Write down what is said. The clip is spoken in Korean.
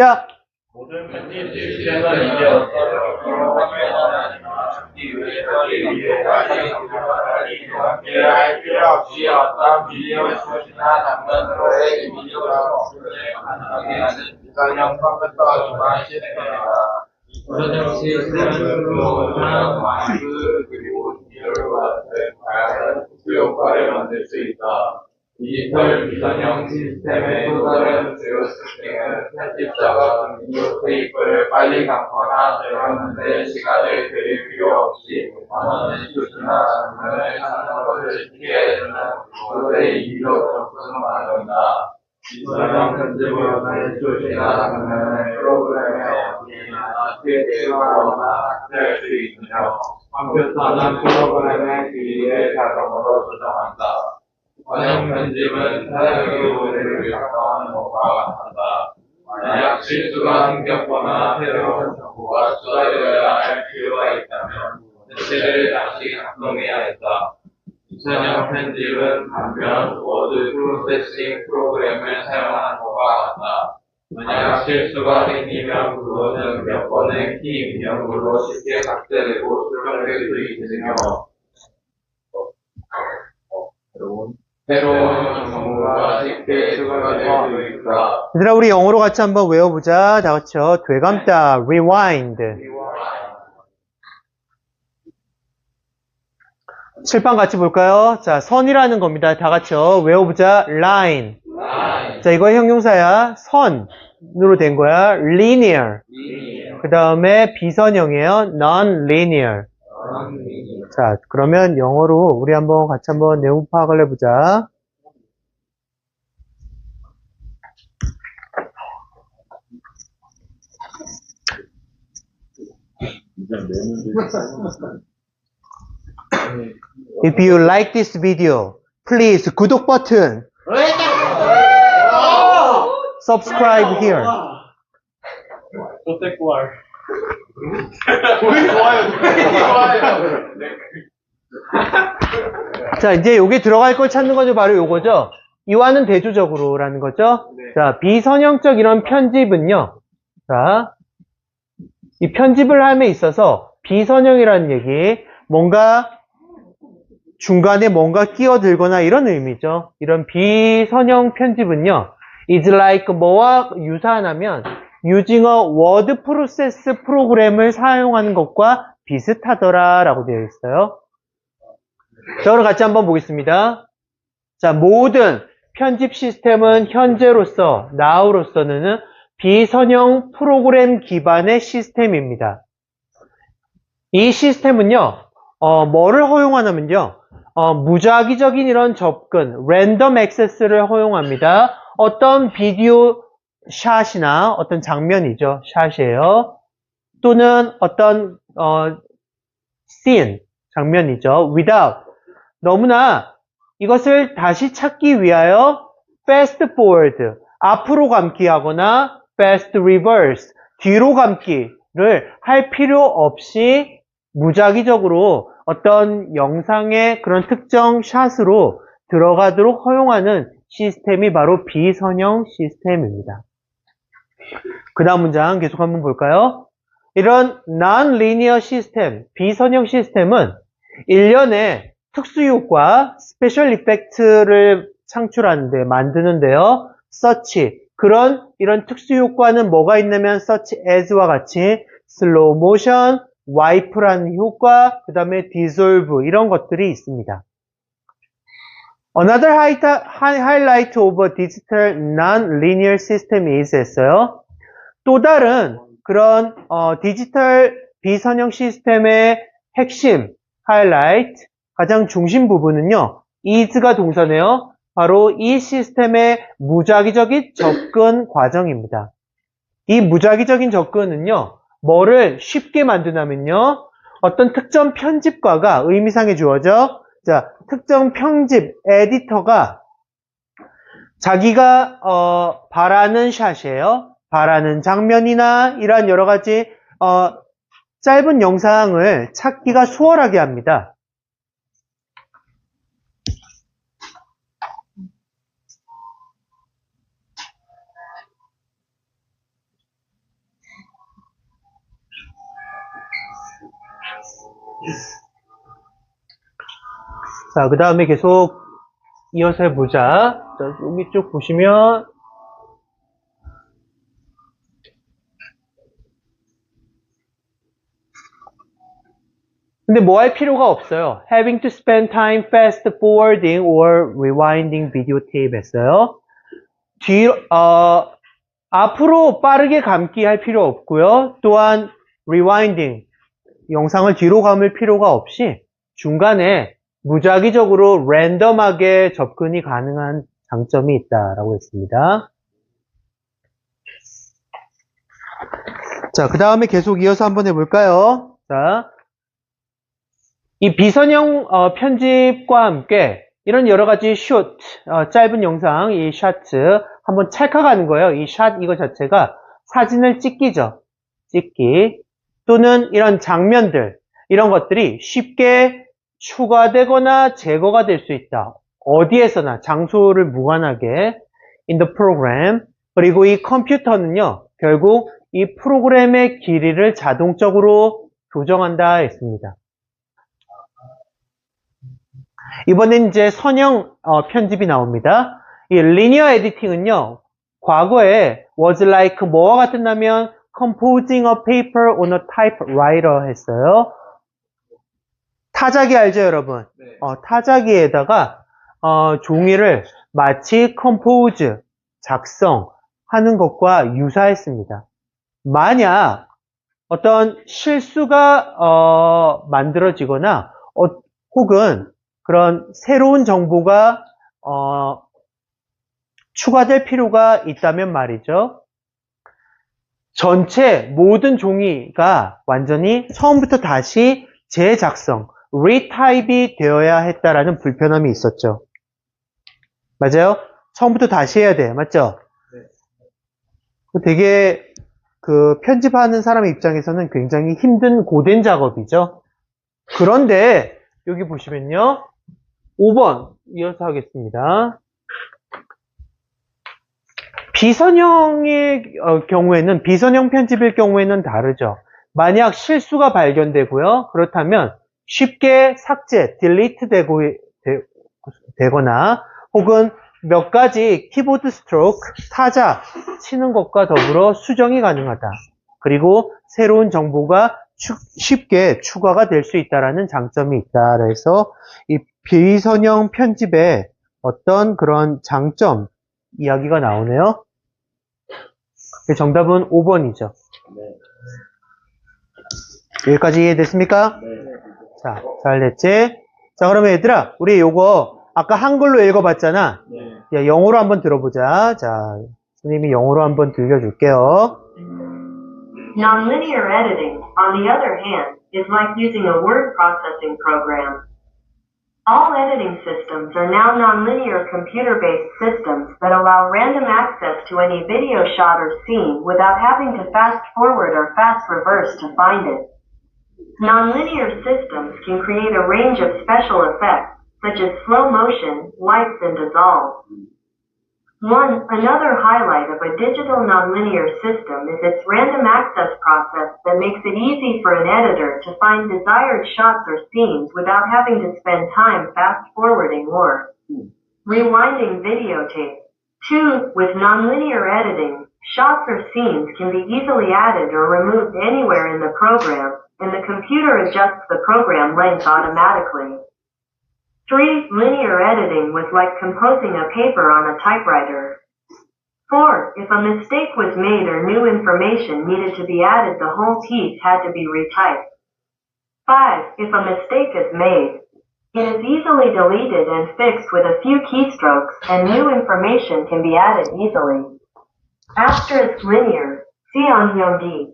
시작! 모든 편집 시스템은 이제 어떤 경우에는 찾기 위해서 일일까지 할 필요 없이 어떤 비디오 숏이나 장면으로의 비디오를 가능하게 하는 비관형 컴퓨터 기반 시스템이다. 비관형 시스템은 로 디지털 비선형 시스템의 또 다른 주요 특징은 편집자가 비디오 테이프를 빨리 감거나 들어가는데 시간을 들일 필요 없이 원하는 슛이나 장면을 찾는 것을 피해주는 모델의 이로 접근을 가능하다. 비선형 편집을 하는 슛이나 장면을 프로그램에 업로드하거나 필기하거나 삭제할 수 있으며 컴퓨터는 프로그램의 길이를 자동으로 조정한다. 원형 편집은 사용의 오해를 작성하는 것과 같다. 만약 실수가 생겼거나 새로운 정보가 추가되어야 할 필요가 있다면 대체를 다시 작성해야 했다. 비선형 편집은 반면 워드 프로세싱 프로그램을 사용하는 것과 같다. 만약 실수가 생기면 그것은 몇 번의 키 입력으로 쉽게 삭제되고 수정될 수 있으며 새로운 정보가 쉽게 추가될 수 있다. 얘들아, 우리 영어로 같이 한번 외워보자. 다 같이요. 되감다, rewind. 칠판 같이 볼까요? 자, 선이라는 겁니다. 다 같이요. 외워보자. line. 자, 이거 형용사야. 선으로 된 거야. linear. 그 다음에 비선형이에요. non-linear. 자, 그러면 영어로 우리 한번 같이 한번 내용 파악을 해보자. If you like this video, please 구독 버튼, subscribe here. 자, 이제 여기 들어갈 걸 찾는 거죠. 바로 요거죠. 이와는 대조적으로라는 거죠. 자, 비선형적 이런 편집은요. 자, 이 편집을 함에 있어서 비선형이라는 얘기, 뭔가 중간에 뭔가 끼어들거나 이런 의미죠. 이런 비선형 편집은요. is like 뭐와 유사하냐면 a word process 프로그램을 사용하는 것과 비슷하더라 라고 되어 있어요. 자, 그럼 같이 한번 보겠습니다. 자, 모든 편집 시스템은 현재로서, now로서는 비선형 프로그램 기반의 시스템입니다. 이 시스템은요, 어, 뭐를 허용하냐면요, 어, 무작위적인 이런 접근, 랜덤 액세스를 허용합니다. 어떤 비디오 샷이나 어떤 장면이죠. 샷이에요. 또는 어떤, 어, scene, 장면이죠. without. 너무나 이것을 다시 찾기 위하여 fast forward, 앞으로 감기 하거나 fast reverse, 뒤로 감기를 할 필요 없이 무작위적으로 어떤 영상의 그런 특정 샷으로 들어가도록 허용하는 시스템이 바로 비선형 시스템입니다. 그 다음 문장 계속 한번 볼까요? 이런 non-linear 시스템, 비선형 시스템은 일련의 특수효과, 스페셜 이펙트를 창출하는데, 만드는데요. such, 그런 이런 특수효과는 뭐가 있냐면 such as와 같이 슬로우 모션, 와이프라는 효과, 그 다음에 dissolve 이런 것들이 있습니다. Another hi- highlight of digital non-linear system is 했어요. 또 다른 그런 어, 디지털 비선형 시스템의 핵심, 하이라이트, 가장 중심 부분은요. is가 동사네요. 바로 이 시스템의 무작위적인 접근 과정입니다. 이 무작위적인 접근은요. 뭐를 쉽게 만드냐면요. 어떤 특정 편집과가 의미상에 주어져 자, 특정 평집 에디터가 자기가 어, 바라는 샷이에요. 바라는 장면이나 이런 여러 가지 어, 짧은 영상을 찾기가 수월하게 합니다. 자, 그 다음에 계속 이어서 해보자. 자, 여기 쭉 보시면, 근데 뭐 할 필요가 없어요. Having to spend time fast forwarding or rewinding video tape 했어요. 뒤, 어, 앞으로 빠르게 감기 할 필요 없고요. 또한 rewinding, 영상을 뒤로 감을 필요가 없이 중간에 무작위적으로 랜덤하게 접근이 가능한 장점이 있다라고 했습니다. 자, 그 다음에 계속 이어서 한번 해볼까요? 자, 이 비선형 어, 편집과 함께 이런 여러 가지 숏, 어, 짧은 영상, 이 샷츠 한번 찰칵하는 거예요. 이 샷 이거 자체가 사진을 찍기죠. 찍기 또는 이런 장면들 이런 것들이 쉽게 추가되거나 제거가 될 수 있다. 어디에서나 장소를 무관하게 in the program 그리고 이 컴퓨터는요 결국 이 프로그램의 길이를 자동적으로 조정한다 했습니다. 이번엔 이제 선형 어, 편집이 나옵니다. 이 리니어 에디팅은요, 과거에 was like 뭐와 같았냐면 composing a paper on a typewriter 했어요. 타자기 알죠, 여러분? 네. 어, 타자기에다가 어, 종이를 마치 compose 작성하는 것과 유사했습니다. 만약 어떤 실수가 어, 만들어지거나 어, 혹은 그런 새로운 정보가 어, 추가될 필요가 있다면 말이죠. 전체 모든 종이가 완전히 처음부터 다시 재작성, 리타입이 되어야 했다라는 불편함이 있었죠. 맞아요? 처음부터 다시 해야 돼. 맞죠? 되게 그 편집하는 사람 입장에서는 굉장히 힘든 고된 작업이죠. 그런데 여기 보시면요. 5번 이어서 하겠습니다. 비선형의 어, 경우에는 비선형 편집일 경우에는 다르죠. 만약 실수가 발견되고요. 그렇다면 쉽게 삭제, 딜리트 되고 되, 되거나 혹은 몇 가지 키보드 스트로크, 타자 치는 것과 더불어 수정이 가능하다. 그리고 새로운 정보가 추- 쉽게 추가가 될 수 있다라는 장점이 있다. 그래서 이 비선형 편집의 어떤 그런 장점 이야기가 나오네요. 그 정답은 5번이죠. 여기까지 이해됐습니까? 자, 잘 됐지? 자, 그러면 얘들아, 우리 요거 아까 한글로 읽어봤잖아. 네. 야, 영어로 한번 들어보자. 자, 선생님이 영어로 한번 들려줄게요. Nonlinear editing, on the other hand, is like using a word processing program. All editing systems are now nonlinear computer-based systems that allow random access to any video shot or scene without having to fast forward or fast reverse to find it. Nonlinear systems can create a range of special effects, such as slow motion, lights, and dissolve. One, another highlight of a digital nonlinear system is its random access process that makes it easy for an editor to find desired shots or scenes without having to spend time fast forwarding or hmm. rewinding videotape. Two, with nonlinear editing, shots or scenes can be easily added or removed anywhere in the program, and the computer adjusts the program length automatically. 3. Linear editing was like composing a paper on a typewriter. 4. If a mistake was made or new information needed to be added, the whole piece had to be retyped. 5. If a mistake is made, it is easily deleted and fixed with a few keystrokes, and new information can be added easily. Asterisk linear, see on Hyundai.